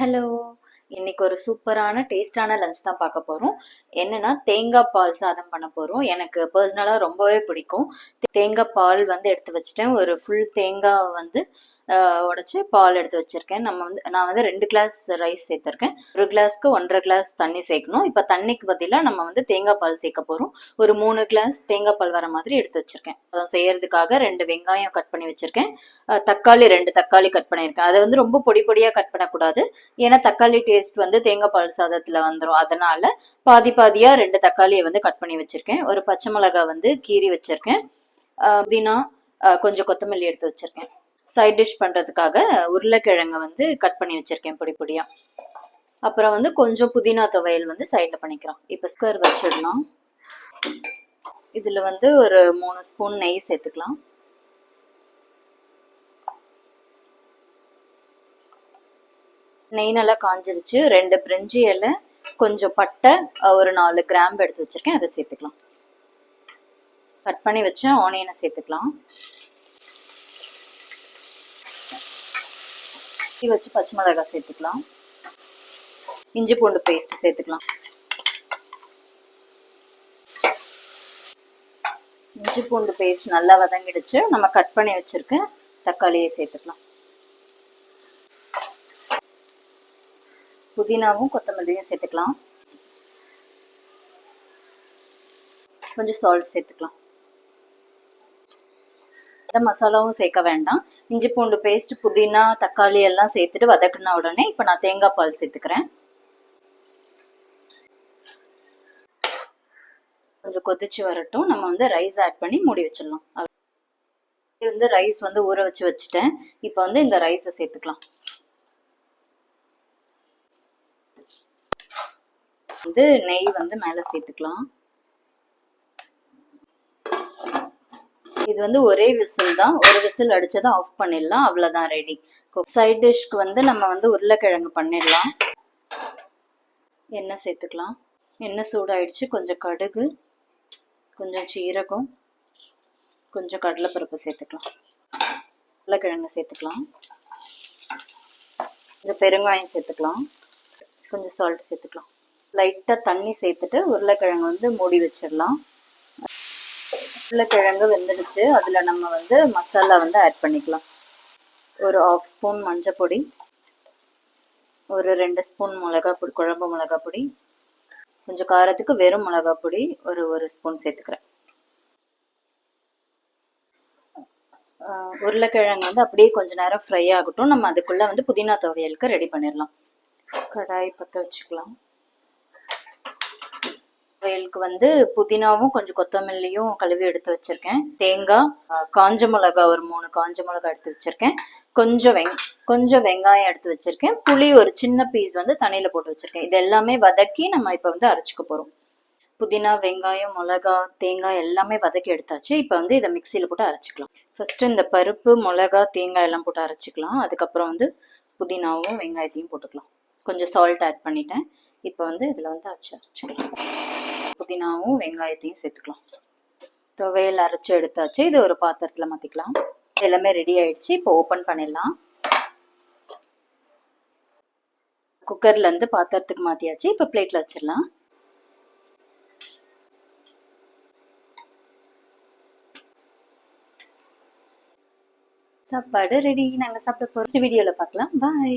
Hello இன்னைக்கு ஒரு சூப்பரான டேஸ்டான லஞ்ச் தான் பார்க்க போகிறோம் என்னன்னா தேங்காய் பால் சாதம் பண்ண போகிறோம் எனக்கு பர்சனலாக ரொம்பவே பிடிக்கும். தேங்காய் பால் வந்து எடுத்து வச்சுட்டேன். ஒரு ஃபுல் தேங்காய் வந்து உடச்சி பால் எடுத்து வச்சிருக்கேன். நம்ம வந்து நான் வந்து ரெண்டு கிளாஸ் ரைஸ் சேர்த்துருக்கேன். ஒரு கிளாஸ்க்கு ஒன்றரை கிளாஸ் தண்ணி சேர்க்கணும். இப்போ தண்ணிக்கு பதிலாக நம்ம வந்து தேங்காய் பால் சேர்க்க போகிறோம் ஒரு மூணு கிளாஸ் தேங்காய் பால் வர மாதிரி எடுத்து வச்சிருக்கேன். அதை செய்யறதுக்காக ரெண்டு வெங்காயம் கட் பண்ணி வச்சிருக்கேன். தக்காளி ரெண்டு தக்காளி கட் பண்ணியிருக்கேன். அதை வந்து ரொம்ப பொடி பொடியாக கட் பண்ணக்கூடாது. ஏன்னா தக்காளி டேஸ்ட் வந்து தேங்காய் பால் சாதத்தில் வந்துடும் அதனால பாதி பாதியாக ரெண்டு தக்காளியை வந்து கட் பண்ணி வச்சிருக்கேன். ஒரு பச்சை மிளகாய் வந்து கீறி வச்சிருக்கேன். புதினா கொஞ்சம் கொத்தமல்லி எடுத்து வச்சிருக்கேன். சைட் டிஷ் பண்ணுறதுக்காக உருளைக்கிழங்க வந்து கட் பண்ணி வச்சிருக்கேன் பொடி பொடியாக அப்புறம் வந்து கொஞ்சம் புதினா துவையல் வந்து சைடில் பண்ணிக்கிறோம். இப்போ ஸ்கொயர் வச்சிடணும். இதில் வந்து ஒரு மூணு ஸ்பூன் நெய் சேர்த்துக்கலாம். நெய் நல்லா காஞ்சிடுச்சு ரெண்டு பிரிஞ்சி இலை கொஞ்சம் பட்டை ஒரு நாலு கிராம்பு எடுத்து வச்சிருக்கேன். அதை சேர்த்துக்கலாம். கட் பண்ணி வச்ச ஆனியனை சேர்த்துக்கலாம். தீ வச்சு பச்சை மிளகாய் சேர்த்துக்கலாம். இஞ்சி பூண்டு பேஸ்ட் சேர்த்துக்கலாம். இஞ்சி பூண்டு பேஸ்ட் நல்லா வதங்கிடுச்சு. நம்ம கட் பண்ணி வச்சிருக்க தக்காளியை சேர்த்துக்கலாம். புதினாவும் கொத்தமல்லியும் சேர்த்துக்கலாம். கொஞ்சம் சால்ட் சேர்த்துக்கலாம். எந்த மசாலாவும் சேர்க்க வேண்டாம். இஞ்சி பூண்டு பேஸ்ட் புதினா தக்காளி எல்லாம் சேர்த்துட்டு வதக்கின உடனே இப்போ நான் தேங்காய் பால் சேர்த்துக்கிறேன். கொஞ்சம் கொதிச்சு வரட்டும். நம்ம வந்து ரைஸ் ஆட் பண்ணி மூடி வச்சிடலாம். வந்து ரைஸ் வந்து ஊற வச்சு வச்சுட்டேன். இப்போ வந்து இந்த ரைஸை சேர்த்துக்கலாம். வந்து நெய் வந்து மேலே சேர்த்துக்கலாம். இது வந்து ஒரே விசில் தான். ஒரு விசில் அடிச்சதும் ஆஃப் பண்ணிடலாம். அவ்வளோதான் ரெடி சைட் டிஷ்க்கு வந்து நம்ம வந்து உருளைக்கிழங்கு பண்ணிடலாம். எண்ணெய் சேர்த்துக்கலாம். எண்ணெய் சூடாயிடுச்சு. கொஞ்சம் கடுகு கொஞ்சம் சீரகம் கொஞ்சம் கடலைப்பருப்பு சேர்த்துக்கலாம். உருளைக்கிழங்கு சேர்த்துக்கலாம். இந்த பெருங்காயம் சேர்த்துக்கலாம். கொஞ்சம் சால்ட் சேர்த்துக்கலாம். லைட்டாக தண்ணி சேர்த்துட்டு உருளைக்கிழங்கு வந்து மூடி வச்சிடலாம். உருளைக்கிழங்கு வெந்துடுச்சு. அதில் நம்ம வந்து மசாலா வந்து ஆட் பண்ணிக்கலாம். ஒரு ஆஃப் ஸ்பூன் மஞ்சள் பொடி ஒரு ரெண்டு ஸ்பூன் மிளகா பொடி குழம்பு மிளகா பொடி கொஞ்சம் காரத்துக்கு வெறும் மிளகா பொடி ஒரு ஒரு ஸ்பூன் சேர்த்துக்கிறேன். உருளைக்கிழங்கு வந்து அப்படியே கொஞ்ச நேரம் ஃப்ரை ஆகட்டும். நம்ம அதுக்குள்ளே வந்து புதினா துவையலுக்கு ரெடி பண்ணிடலாம். கடாய் பற்ற வச்சுக்கலாம். துவையலுக்கு வந்து புதினாவும் கொஞ்சம் கொத்தமல்லியும் கழுவி எடுத்து வச்சிருக்கேன். தேங்காய் காஞ்ச மிளகா ஒரு மூணு காஞ்ச மிளகா எடுத்து வச்சிருக்கேன். கொஞ்சம் வெங் கொஞ்சம் வெங்காயம் எடுத்து வச்சிருக்கேன். புளி ஒரு சின்ன பீஸ் வந்து தண்ணியில போட்டு வச்சிருக்கேன். இது எல்லாமே வதக்கி நம்ம இப்போ வந்து அரைச்சிக்க போறோம். புதினா வெங்காயம் மிளகா தேங்காய் எல்லாமே வதக்கி எடுத்தாச்சு. இப்போ வந்து இதை மிக்சியில் போட்டு அரைச்சிக்கலாம். ஃபர்ஸ்ட் இந்த பருப்பு மிளகா தேங்காய் எல்லாம் போட்டு அரைச்சிக்கலாம். அதுக்கப்புறம் வந்து புதினாவும் வெங்காயத்தையும் போட்டுக்கலாம். கொஞ்சம் சால்ட் ஆட் பண்ணிட்டேன். இப்போ வந்து இதில் வந்து அரைச்சி அரைச்சிக்கலாம் புதினாவும் வெங்காயத்தையும் சேர்த்துக்கலாம். துவையல் அரைச்சி எடுத்தாச்சு. இது ஒரு பாத்திரத்தில் மாற்றிக்கலாம் எல்லாமே ரெடி ஆயிடுச்சு. இப்போ ஓப்பன் பண்ணிடலாம். குக்கர்லேருந்து பாத்திரத்துக்கு மாற்றியாச்சு இப்போ பிளேட்டில் வச்சிடலாம். சாப்பாடு ரெடி நாங்கள் சாப்பிட போகிறோம் வீடியோவில் பார்க்கலாம் பாய்